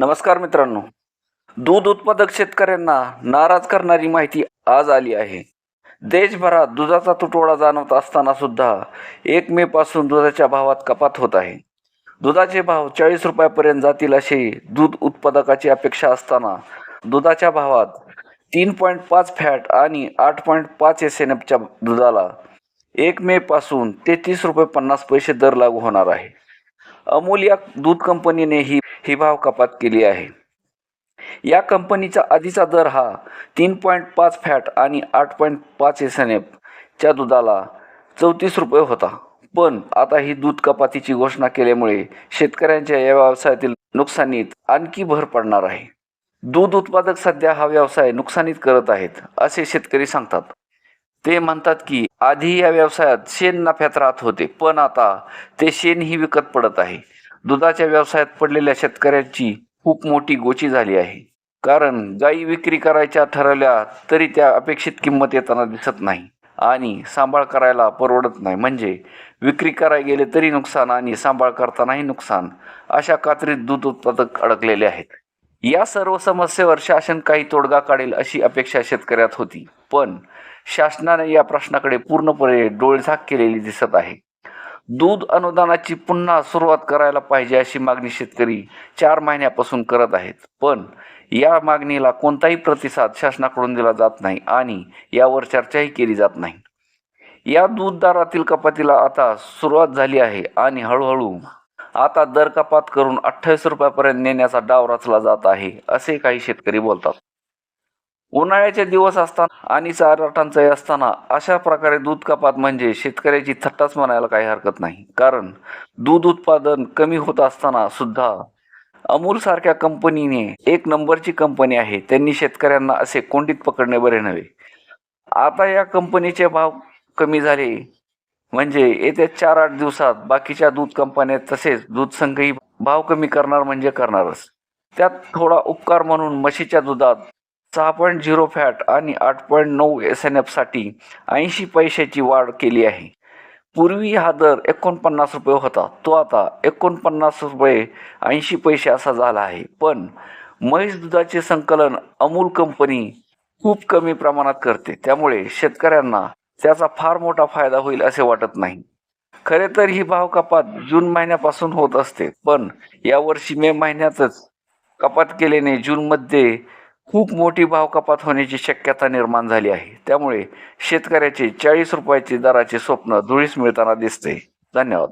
नमस्कार मित्रांनो. दूध उत्पादक शेतकऱ्यांना नाराज करणारी माहिती आज आली आहे. देशभरात दुधाचा तुटवडा जाणवत असताना सुद्धा एक मे पासून दुधाच्या भावात कपात होत आहे. दुधाचे भाव चाळीस रुपयापर्यंत जातील अशी दूध उत्पादकाची अपेक्षा असताना दुधाच्या भावात तीन पॉईंट पाच फॅट आणि आठ पॉईंट पाच एस एन एफच्या दुधाला एक मे पासून तेहतीस रुपये पन्नास पैसे दर लागू होणार आहे. अमूल या दूध कंपनीने ही ही भाव कपात केली आहे. या कंपनीचा आधीचा दर हा तीन पॉईंट पाच फॅट आणि आठ पॉईंट पाच एस एन एफच्या दुधाला चौतीस रुपये होता. पण आता ही दूध कपातीची घोषणा केल्यामुळे शेतकऱ्यांच्या या व्यवसायातील नुकसानीत आणखी भर पडणार आहे. दूध उत्पादक सध्या हा व्यवसाय नुकसानीत करत आहेत असे शेतकरी सांगतात. ते म्हणतात की आधी या व्यवसायात शेण नफ्यात राहत होते पण आता ते शेणही विकत पडत आहे. दुधाच्या व्यवसायात पडलेल्या शेतकऱ्यांची खूप मोठी गोची झाली आहे. कारण गायी विक्री करायच्या ठरवल्या तरी त्या अपेक्षित किंमत येताना दिसत नाही आणि सांभाळ करायला परवडत नाही. म्हणजे विक्री करायला गेले तरी नुकसान आणि सांभाळ करतानाही नुकसान अशा कात्रीत दूध उत्पादक अडकलेले आहेत. या सर्व समस्येवर शासन काही तोडगा काढेल अशी अपेक्षा शेतकऱ्यात होती. पण शासनाने या प्रश्नाकडे पूर्णपणे डोळझाक केलेली दिसत आहे. दूध अनुदानाची पुन्हा सुरुवात करायला पाहिजे अशी मागणी शेतकरी चार महिन्यापासून करत आहेत. पण या मागणीला कोणताही प्रतिसाद शासनाकडून दिला जात नाही आणि यावर चर्चाही केली जात नाही. या दूध दरातील कपातीला आता सुरुवात झाली आहे आणि हळूहळू आता दर कपात करून अठ्ठावीस रुपयापर्यंत नेण्याचा डाव रचला जात आहे असे काही शेतकरी बोलतात. उन्हाळ्याचे दिवस असताना आणि चार टंचाई असताना अशा प्रकारे दूध कपात म्हणजे शेतकऱ्याची थट्टाच म्हणायला काही हरकत नाही. कारण दूध उत्पादन कमी होत असताना सुद्धा अमूल सारख्या कंपनीने एक नंबरची कंपनी आहे त्यांनी शेतकऱ्यांना असे कोंडीत पकडणे बरे नव्हे. आता या कंपनीचे भाव कमी झाले म्हणजे येत्या चार आठ दिवसात बाकीच्या दूध कंपन्या तसेच दूध संघही भाव कमी करणार म्हणजे करणारच. त्यात थोडा उपकार म्हणून म्हशीच्या दुधात सहा पॉईंट झिरो फॅट आणि आठ पॉईंट नऊ एस एन एफसाठी ऐंशी पैशाची वाढ केली आहे. पूर्वी हा दर एकोणपन्नास रुपये होता. तो आता एकोणपन्नास रुपये ऐंशी पैसे असा झाला आहे. पण म्हैस दुधाचे संकलन अमूल कंपनी खूप कमी प्रमाणात करते. त्यामुळे शेतकऱ्यांना त्याचा फार मोठा फायदा होईल असे वाटत नाही. खरे तर ही भाव कपात जून महिन्यापासून होत असते पण यावर्षी मे महिन्यातच कपात केल्याने जूनमध्ये खूप मोठी भाव कपात होण्याची शक्यता निर्माण झाली आहे. त्यामुळे शेतकऱ्याचे चाळीस रुपयाचे दराचे स्वप्न धुळीस मिळताना दिसते. धन्यवाद.